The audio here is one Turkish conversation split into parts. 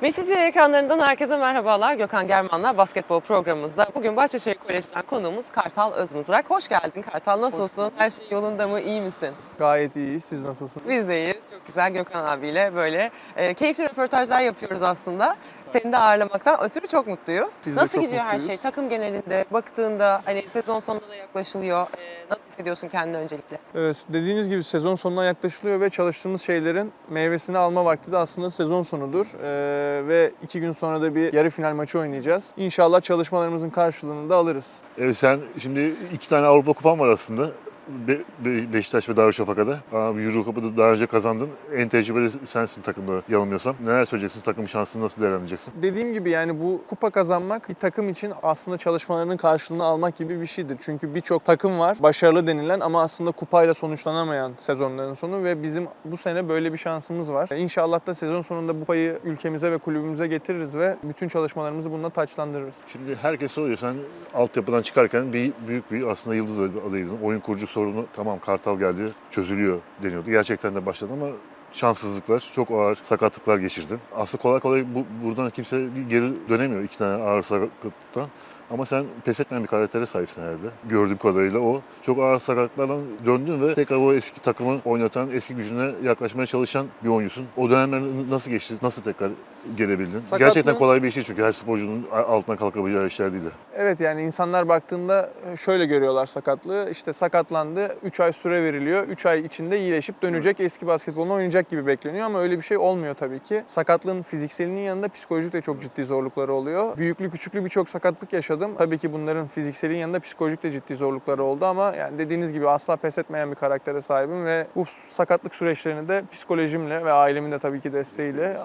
Mesut ekranlarından herkese merhabalar. Gökhan German'la basketbol programımızda. Bugün Bahçeşehir Koleji'nden konuğumuz Kartal Özmızrak. Hoş geldin Kartal. Nasılsın? Her şey yolunda mı? İyi misin? Gayet iyiyiz. Siz nasılsınız? Biz de iyiyiz. Çok güzel Gökhan abiyle böyle e, keyifli röportajlar yapıyoruz aslında. Seni de ağırlamaktan ötürü çok mutluyuz. Biz de Nasıl çok gidiyor her mutluyuz. şey? Takım genelinde baktığında hani sezon sonuna da yaklaşılıyor. E, nasıl hissediyorsun kendini öncelikle? Evet, dediğiniz gibi sezon sonuna yaklaşılıyor ve çalıştığımız şeylerin meyvesini alma vakti de aslında sezon sonudur. Ee, ve iki gün sonra da bir yarı final maçı oynayacağız. İnşallah çalışmalarımızın karşılığını da alırız. Evet sen şimdi iki tane Avrupa kupan var aslında. Be- Be- Beşiktaş ve Darüşşafaka'da. Ama Euro Cup'ı da daha önce kazandın. En tecrübeli sensin takımda yanılmıyorsam. Neler söyleyeceksin? Takım şansını nasıl değerlendireceksin? Dediğim gibi yani bu kupa kazanmak bir takım için aslında çalışmalarının karşılığını almak gibi bir şeydir. Çünkü birçok takım var başarılı denilen ama aslında kupayla sonuçlanamayan sezonların sonu ve bizim bu sene böyle bir şansımız var. İnşallah da sezon sonunda bu payı ülkemize ve kulübümüze getiririz ve bütün çalışmalarımızı bununla taçlandırırız. Şimdi herkes soruyor sen altyapıdan çıkarken bir büyük bir aslında yıldız adaydın. Oyun kurucu sorunu tamam Kartal geldi çözülüyor deniyordu. Gerçekten de başladı ama şanssızlıklar, çok ağır sakatlıklar geçirdin. Aslında kolay kolay bu, buradan kimse geri dönemiyor iki tane ağır sakatlıktan. Ama sen pes etmeyen bir karaktere sahipsin herhalde. Gördüğüm kadarıyla o. Çok ağır sakatlıklardan döndün ve tekrar o eski takımı oynatan, eski gücüne yaklaşmaya çalışan bir oyuncusun. O dönemler nasıl geçti? Nasıl tekrar gelebildin? Sakatlığın- Gerçekten kolay bir değil çünkü her sporcunun altından kalkabileceği işler değil. Evet yani insanlar baktığında şöyle görüyorlar sakatlığı. İşte sakatlandı, 3 ay süre veriliyor. 3 ay içinde iyileşip dönecek, eski basketbolunu oynayacak gibi bekleniyor ama öyle bir şey olmuyor tabii ki. Sakatlığın fizikselinin yanında psikolojik de çok ciddi zorlukları oluyor. Büyüklü küçüklü birçok sakatlık yaşadım. Tabii ki bunların fizikselin yanında psikolojik de ciddi zorlukları oldu ama yani dediğiniz gibi asla pes etmeyen bir karaktere sahibim ve bu sakatlık süreçlerini de psikolojimle ve ailemin de tabii ki desteğiyle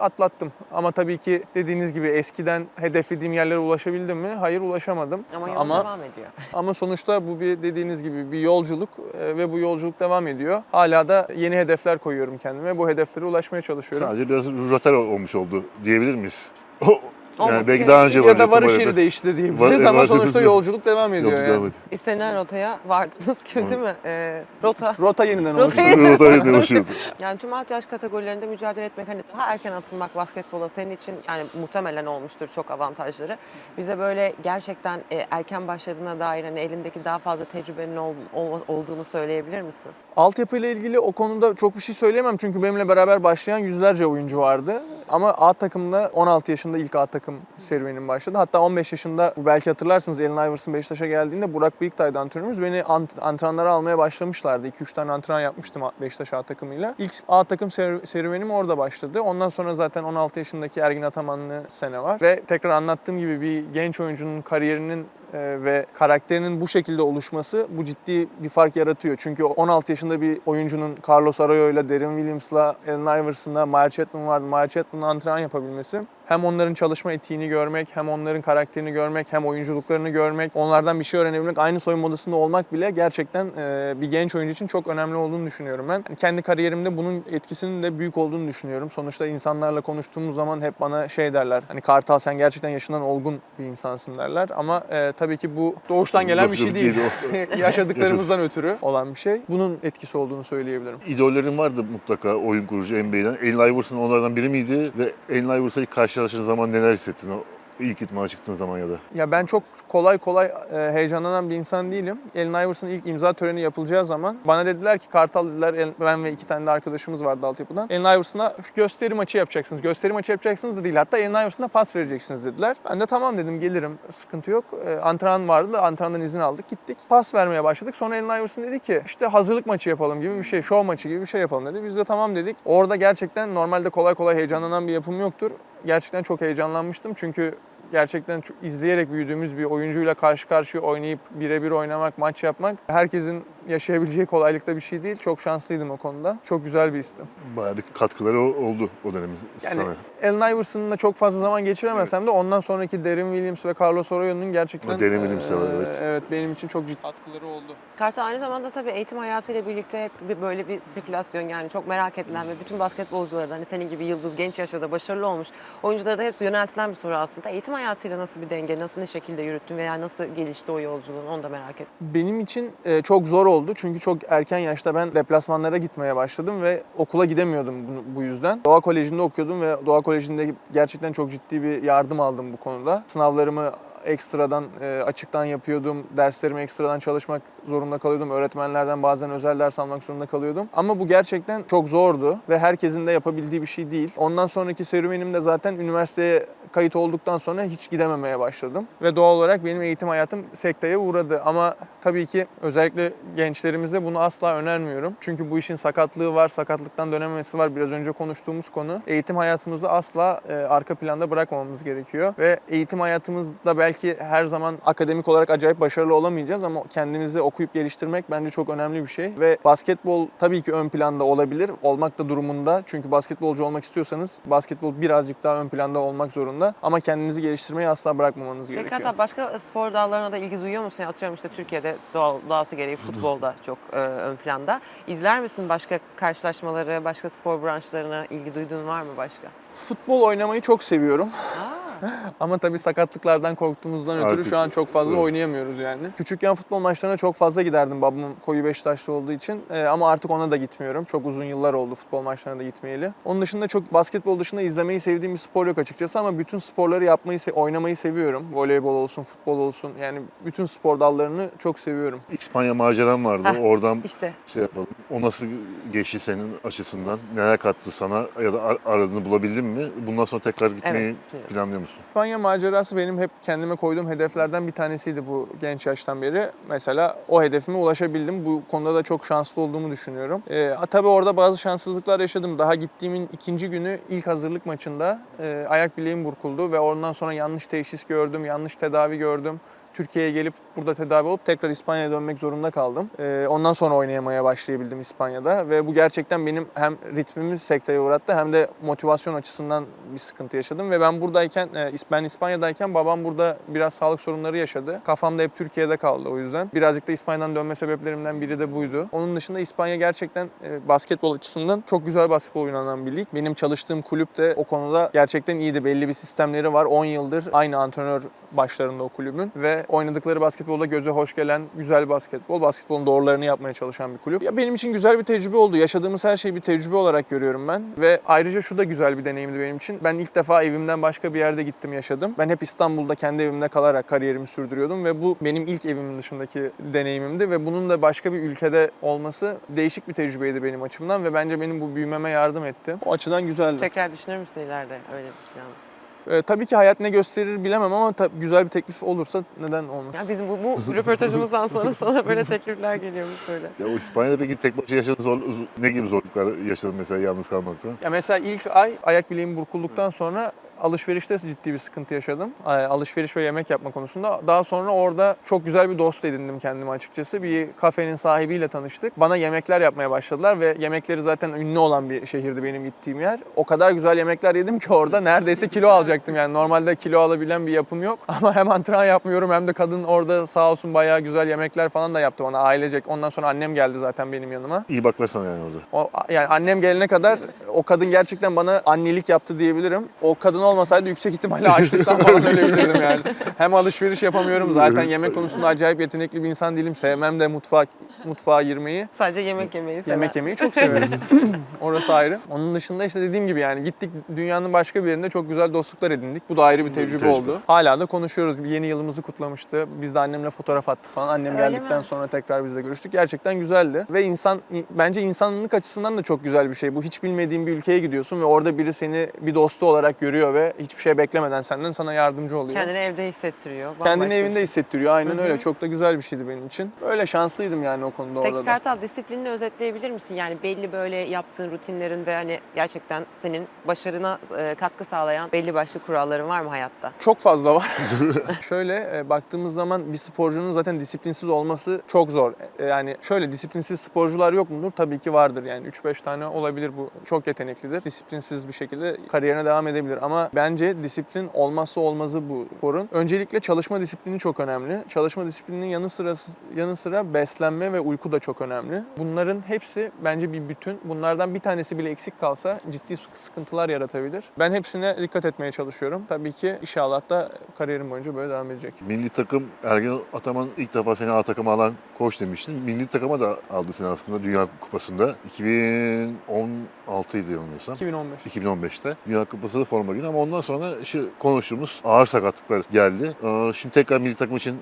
atlattım. Ama tabii ki dediğiniz gibi eskiden hedeflediğim yerlere ulaşabildim mi? Hayır ulaşamadım. Ama yol Ama- devam ediyor. Ama sonuçta bu bir dediğiniz gibi bir yolculuk e, ve bu yolculuk devam ediyor. Hala da yeni hedefler koyuyorum kendime. Bu hedeflere ulaşmaya çalışıyorum. Sadece biraz roter olmuş oldu diyebilir miyiz? Olması yani belki daha önce ya da varış ihtimalle. yeri değişti diyebiliriz Var- ama var- sonuçta yolculuk devam ediyor Yolculuk yani. devam ediyor. İstenilen rotaya vardınız ki değil mi? E, rota. Rota yeniden Rota oluştu. yeniden- Rotayla demişiyordu. Yani tüm alt yaş kategorilerinde mücadele etmek hani daha erken atılmak basketbola senin için yani muhtemelen olmuştur çok avantajları. Bize böyle gerçekten e, erken başladığına dair hani elindeki daha fazla tecrübenin ol- ol- olduğunu söyleyebilir misin? Altyapıyla ilgili o konuda çok bir şey söyleyemem çünkü benimle beraber başlayan yüzlerce oyuncu vardı. Ama A takımda 16 yaşında ilk A takım serüvenim başladı. Hatta 15 yaşında belki hatırlarsınız Allen Iverson Beşiktaş'a geldiğinde Burak Büyüktay'dı antrenörümüz. Beni ant- antrenmanlara almaya başlamışlardı. 2-3 tane antrenman yapmıştım Beşiktaş A takımıyla. İlk A takım ser- serüvenim orada başladı. Ondan sonra zaten 16 yaşındaki Ergin Atamanlı sene var. Ve tekrar anlattığım gibi bir genç oyuncunun kariyerinin e, ve karakterinin bu şekilde oluşması bu ciddi bir fark yaratıyor. Çünkü 16 yaşında bir oyuncunun Carlos Arroyo'yla, Derin Williams'la, Allen Iverson'la, Myers Chapman vardı. Myers Chapman'la antrenman yapabilmesi hem onların çalışma etiğini görmek, hem onların karakterini görmek, hem oyunculuklarını görmek, onlardan bir şey öğrenebilmek, aynı soyunma odasında olmak bile gerçekten e, bir genç oyuncu için çok önemli olduğunu düşünüyorum ben. Yani kendi kariyerimde bunun etkisinin de büyük olduğunu düşünüyorum. Sonuçta insanlarla konuştuğumuz zaman hep bana şey derler. Hani Kartal sen gerçekten yaşından olgun bir insansın derler. Ama e, tabii ki bu doğuştan gelen bir şey değil. Yaşadıklarımızdan ötürü olan bir şey. Bunun etkisi olduğunu söyleyebilirim. İdollerin vardı mutlaka oyun kurucu NBA'den. Allen Iverson onlardan biri miydi? Ve Allen Iverson'la ilk karşılaştığın zaman neler hissettin? O ilk itmana çıktığın zaman ya da. Ya ben çok kolay kolay e, heyecanlanan bir insan değilim. Allen Iverson'ın ilk imza töreni yapılacağı zaman bana dediler ki Kartal dediler ben ve iki tane de arkadaşımız vardı altyapıdan. Allen Iverson'a şu gösteri maçı yapacaksınız. Gösteri maçı yapacaksınız da değil. Hatta Allen Iverson'a pas vereceksiniz dediler. Ben de tamam dedim gelirim. Sıkıntı yok. E, antrenman vardı. Antrenmandan izin aldık. Gittik. Pas vermeye başladık. Sonra Allen Iverson dedi ki işte hazırlık maçı yapalım gibi bir şey. Show maçı gibi bir şey yapalım dedi. Biz de tamam dedik. Orada gerçekten normalde kolay kolay heyecanlanan bir yapım yoktur. Gerçekten çok heyecanlanmıştım. Çünkü gerçekten izleyerek büyüdüğümüz bir oyuncuyla karşı karşıya oynayıp birebir oynamak, maç yapmak herkesin yaşayabileceği kolaylıkta bir şey değil. Çok şanslıydım o konuda. Çok güzel bir istim. Bayağı bir katkıları oldu o dönemin Yani sana. Allen Iverson'la çok fazla zaman geçiremesem de ondan sonraki Derin Williams ve Carlos Arroyo'nun gerçekten Derin Williams de var, evet. evet benim için çok ciddi katkıları oldu. Kartal aynı zamanda tabii eğitim hayatıyla birlikte hep bir böyle bir spekülasyon yani çok merak edilen ve bütün basketbolculara da hani senin gibi yıldız genç yaşta da başarılı olmuş oyunculara da hep yöneltilen bir soru aslında. Eğitim hayatıyla nasıl bir denge, nasıl ne şekilde yürüttün veya nasıl gelişti o yolculuğun onu da merak ettim. Benim için e, çok zor oldu oldu. Çünkü çok erken yaşta ben deplasmanlara gitmeye başladım ve okula gidemiyordum bu, yüzden. Doğa Koleji'nde okuyordum ve Doğa Koleji'nde gerçekten çok ciddi bir yardım aldım bu konuda. Sınavlarımı ekstradan e, açıktan yapıyordum. Derslerimi ekstradan çalışmak zorunda kalıyordum. Öğretmenlerden bazen özel ders almak zorunda kalıyordum. Ama bu gerçekten çok zordu ve herkesin de yapabildiği bir şey değil. Ondan sonraki serüvenimde zaten üniversiteye kayıt olduktan sonra hiç gidememeye başladım. Ve doğal olarak benim eğitim hayatım sekteye uğradı. Ama tabii ki özellikle gençlerimize bunu asla önermiyorum. Çünkü bu işin sakatlığı var, sakatlıktan dönememesi var. Biraz önce konuştuğumuz konu. Eğitim hayatımızı asla e, arka planda bırakmamamız gerekiyor. Ve eğitim hayatımızda belki her zaman akademik olarak acayip başarılı olamayacağız ama kendinizi okuyup geliştirmek bence çok önemli bir şey. Ve basketbol tabii ki ön planda olabilir. Olmak da durumunda. Çünkü basketbolcu olmak istiyorsanız basketbol birazcık daha ön planda olmak zorunda. Ama kendinizi geliştirmeyi asla bırakmamanız Peki gerekiyor. hatta başka spor dallarına da ilgi duyuyor musun? Atıyorum işte Türkiye'de doğal, doğası gereği futbolda çok e, ön planda. İzler misin başka karşılaşmaları, başka spor branşlarına ilgi duyduğun var mı başka? Futbol oynamayı çok seviyorum. Aa, Ama tabii sakatlıklardan korktuğumuzdan ötürü Artık, şu an çok fazla evet. oynayamıyoruz yani. Küçükken futbol maçlarına çok fazla giderdim babam koyu Beşiktaşlı olduğu için. Ee, ama artık ona da gitmiyorum. Çok uzun yıllar oldu futbol maçlarına da gitmeyeli. Onun dışında çok basketbol dışında izlemeyi sevdiğim bir spor yok açıkçası ama bütün sporları yapmayı, oynamayı seviyorum. Voleybol olsun, futbol olsun yani bütün spor dallarını çok seviyorum. İspanya maceram vardı. Heh. Oradan işte şey yapalım. O nasıl geçti senin açısından? Neler kattı sana ya da ar- aradığını bulabildin mi? Bundan sonra tekrar gitmeyi evet. planlıyor musun? İspanya macerası benim hep kendime koyduğum hedeflerden bir tanesiydi bu genç yaştan beri. Mesela o hedefime ulaşabildim. Bu konuda da çok şanslı olduğumu düşünüyorum. Ee, tabii orada bazı şanssızlıklar yaşadım. Daha gittiğimin ikinci günü ilk hazırlık maçında e, ayak bileğim burkuldu ve ondan sonra yanlış teşhis gördüm, yanlış tedavi gördüm. Türkiye'ye gelip burada tedavi olup tekrar İspanya'ya dönmek zorunda kaldım. Ee, ondan sonra oynayamaya başlayabildim İspanya'da ve bu gerçekten benim hem ritmimi sekteye uğrattı hem de motivasyon açısından bir sıkıntı yaşadım ve ben buradayken, e, ben İspanya'dayken babam burada biraz sağlık sorunları yaşadı. Kafamda hep Türkiye'de kaldı o yüzden. Birazcık da İspanya'dan dönme sebeplerimden biri de buydu. Onun dışında İspanya gerçekten e, basketbol açısından çok güzel basketbol oynanan bir lig. Benim çalıştığım kulüp de o konuda gerçekten iyiydi. Belli bir sistemleri var. 10 yıldır aynı antrenör başlarında o kulübün ve oynadıkları basketbolda göze hoş gelen güzel basketbol, basketbolun doğrularını yapmaya çalışan bir kulüp. Ya benim için güzel bir tecrübe oldu. Yaşadığımız her şeyi bir tecrübe olarak görüyorum ben ve ayrıca şu da güzel bir deneyimdi benim için. Ben ilk defa evimden başka bir yerde gittim yaşadım. Ben hep İstanbul'da kendi evimde kalarak kariyerimi sürdürüyordum ve bu benim ilk evimin dışındaki deneyimimdi ve bunun da başka bir ülkede olması değişik bir tecrübeydi benim açımdan ve bence benim bu büyümeme yardım etti. O açıdan güzeldi. tekrar düşünür müsün ileride öyle bir plan? Ee, tabii ki hayat ne gösterir bilemem ama ta- güzel bir teklif olursa neden olmaz? Ya bizim bu, bu röportajımızdan sonra sana böyle teklifler geliyormuş böyle. Ya o İspanya'da peki tek başına yaşadığın zor, ne gibi zorluklar yaşadın mesela yalnız kalmakta? Ya mesela ilk ay ayak bileğim burkulduktan sonra alışverişte ciddi bir sıkıntı yaşadım. Ay, Alışveriş ve yemek yapma konusunda. Daha sonra orada çok güzel bir dost edindim kendime açıkçası. Bir kafenin sahibiyle tanıştık. Bana yemekler yapmaya başladılar ve yemekleri zaten ünlü olan bir şehirdi benim gittiğim yer. O kadar güzel yemekler yedim ki orada neredeyse kilo alacaktım yani. Normalde kilo alabilen bir yapım yok. Ama hem antrenman yapmıyorum hem de kadın orada sağ olsun bayağı güzel yemekler falan da yaptı bana ailecek. Ondan sonra annem geldi zaten benim yanıma. İyi baklar sana yani orada. O, yani annem gelene kadar o kadın gerçekten bana annelik yaptı diyebilirim. O kadın olmasaydı yüksek ihtimalle açlıktan falan ölebilirdim yani. Hem alışveriş yapamıyorum zaten yemek konusunda acayip yetenekli bir insan değilim. Sevmem de mutfak mutfağa girmeyi. Sadece yemek yemeyi sever. Yemek yemeyi çok severim. Orası ayrı. Onun dışında işte dediğim gibi yani gittik dünyanın başka bir yerinde çok güzel dostluklar edindik. Bu da ayrı bir tecrübe, tecrübe. oldu. Hala da konuşuyoruz. Bir yeni yılımızı kutlamıştı. Biz de annemle fotoğraf attık falan. Annem Öyle geldikten mi? sonra tekrar bizle görüştük. Gerçekten güzeldi. Ve insan bence insanlık açısından da çok güzel bir şey. Bu hiç bilmediğin bir ülkeye gidiyorsun ve orada biri seni bir dostu olarak görüyor ve hiçbir şey beklemeden senden sana yardımcı oluyor. Kendini evde hissettiriyor. Kendini evinde şey. hissettiriyor. Aynen Hı hı. öyle. Çok da güzel bir şeydi benim için. Öyle şanslıydım yani o konuda Peki orada da. Kartal disiplinini özetleyebilir misin? Yani belli böyle yaptığın rutinlerin ve hani gerçekten senin başarına e, katkı sağlayan belli başlı kuralların var mı hayatta? Çok fazla var. şöyle e, baktığımız zaman bir sporcunun zaten disiplinsiz olması çok zor. E, yani şöyle disiplinsiz sporcular yok mudur? Tabii ki vardır yani 3-5 tane olabilir bu. Çok yeteneklidir. Disiplinsiz bir şekilde kariyerine devam edebilir. Ama bence disiplin olmazsa olmazı bu sporun. Öncelikle çalışma disiplini çok önemli. Çalışma disiplininin yanı sıra yanı sıra beslenme ve uyku da çok önemli. Bunların hepsi bence bir bütün. Bunlardan bir tanesi bile eksik kalsa ciddi sıkıntılar yaratabilir. Ben hepsine dikkat etmeye çalışıyorum. Tabii ki inşallah da kariyerim boyunca böyle devam edecek. Milli takım Ergen Ataman ilk defa seni A takıma alan koç demiştin. Milli takıma da aldı seni aslında Dünya Kupası'nda. 2016 idi yanılmıyorsam. 2015. 2015'te Dünya Kupası forma günü ama ondan sonra şu konuştuğumuz ağır sakatlıklar geldi. Ee, Şimdi tekrar milli takım için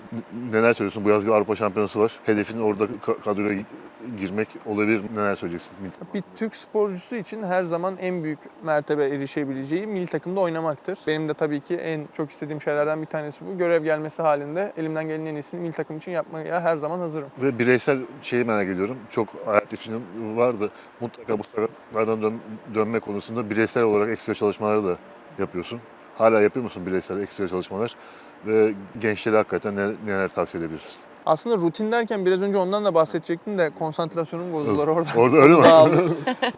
neler söylüyorsun? Bu yaz bir Avrupa Şampiyonası var. Hedefin orada ka- kadroya gi- girmek olabilir. Neler söyleyeceksin? Bir Türk sporcusu için her zaman en büyük mertebe erişebileceği milli takımda oynamaktır. Benim de tabii ki en çok istediğim şeylerden bir tanesi bu. Görev gelmesi halinde elimden gelenin en iyisini milli takım için yapmaya her zaman hazırım. Ve bireysel şeyi merak ediyorum. Çok hayat düşünüm vardı. Mutlaka bu sakatlıklardan dön- dönme konusunda bireysel olarak ekstra çalışmalar da yapıyorsun. Hala yapıyor musun bireysel ekstra çalışmalar? Ve gençlere hakikaten ne- neler tavsiye edebilirsin? Aslında rutin derken biraz önce ondan da bahsedecektim de konsantrasyonum bozulur orada. Orada öyle mi?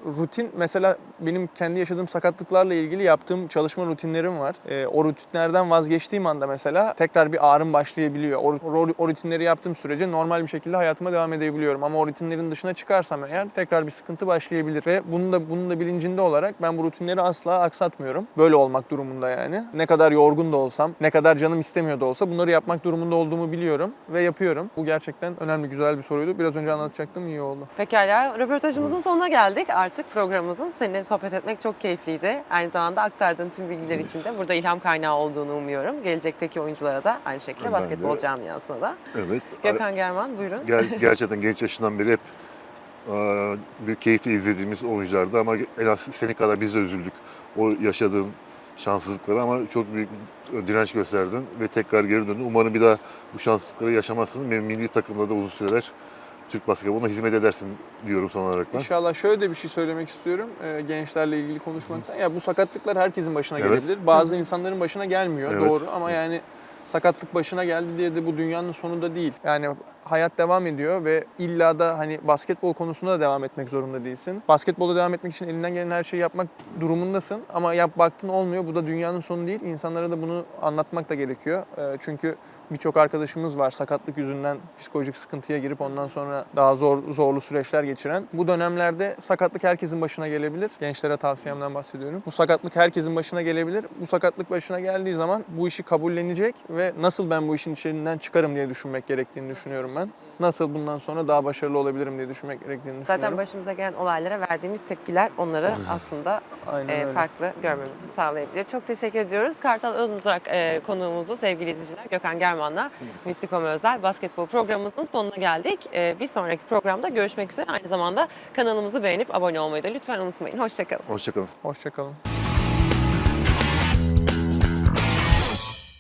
Rutin mesela benim kendi yaşadığım sakatlıklarla ilgili yaptığım çalışma rutinlerim var. Ee, o rutinlerden vazgeçtiğim anda mesela tekrar bir ağrım başlayabiliyor. O, o, o rutinleri yaptığım sürece normal bir şekilde hayatıma devam edebiliyorum. Ama o rutinlerin dışına çıkarsam eğer tekrar bir sıkıntı başlayabilir. Ve bunun da bunun da bilincinde olarak ben bu rutinleri asla aksatmıyorum. Böyle olmak durumunda yani. Ne kadar yorgun da olsam, ne kadar canım istemiyor da olsa bunları yapmak durumunda olduğumu biliyorum ve yapıyorum. Bu gerçekten önemli, güzel bir soruydu. Biraz önce anlatacaktım, iyi oldu. Pekala, röportajımızın sonuna geldik. Artık programımızın seninle sohbet etmek çok keyifliydi. Aynı zamanda aktardığın tüm bilgiler için de burada ilham kaynağı olduğunu umuyorum. Gelecekteki oyunculara da aynı şekilde Ben basketbol de. camiasına da. Evet. Gökhan German buyurun. Ger- gerçekten genç yaşından beri hep büyük keyifle izlediğimiz oyunculardı ama en az seni kadar biz de üzüldük o yaşadığın şanssızlıklara ama çok büyük direnç gösterdin ve tekrar geri döndün. Umarım bir daha bu şanssızlıkları yaşamazsın ve milli takımda da uzun süreler Türk basketboluna hizmet edersin diyorum son olarak ben. İnşallah şöyle de bir şey söylemek istiyorum e, gençlerle ilgili konuşmaktan. Ya bu sakatlıklar herkesin başına Evet. gelebilir. Bazı insanların başına gelmiyor Evet. doğru ama yani sakatlık başına geldi diye de bu dünyanın sonu da değil. Yani hayat devam ediyor ve illa da hani basketbol konusunda da devam etmek zorunda değilsin. Basketbolda devam etmek için elinden gelen her şeyi yapmak durumundasın ama yap baktın olmuyor. Bu da dünyanın sonu değil. İnsanlara da bunu anlatmak da gerekiyor. E, çünkü birçok arkadaşımız var sakatlık yüzünden psikolojik sıkıntıya girip ondan sonra daha zor zorlu süreçler geçiren. Bu dönemlerde sakatlık herkesin başına gelebilir. Gençlere tavsiyemden bahsediyorum. Bu sakatlık herkesin başına gelebilir. Bu sakatlık başına geldiği zaman bu işi kabullenecek ve nasıl ben bu işin içerinden çıkarım diye düşünmek gerektiğini düşünüyorum ben. Nasıl bundan sonra daha başarılı olabilirim diye düşünmek gerektiğini düşünüyorum. Zaten başımıza gelen olaylara verdiğimiz tepkiler onları aslında e, farklı görmemizi sağlayabiliyor. Çok teşekkür ediyoruz. Kartal Özmızrak e, konuğumuzu sevgili izleyiciler Gökhan German'la Mistikom Özel basketbol programımızın sonuna geldik. E, bir sonraki programda görüşmek üzere. Aynı zamanda kanalımızı beğenip abone olmayı da lütfen unutmayın. Hoşçakalın. Hoşçakalın. Hoşçakalın.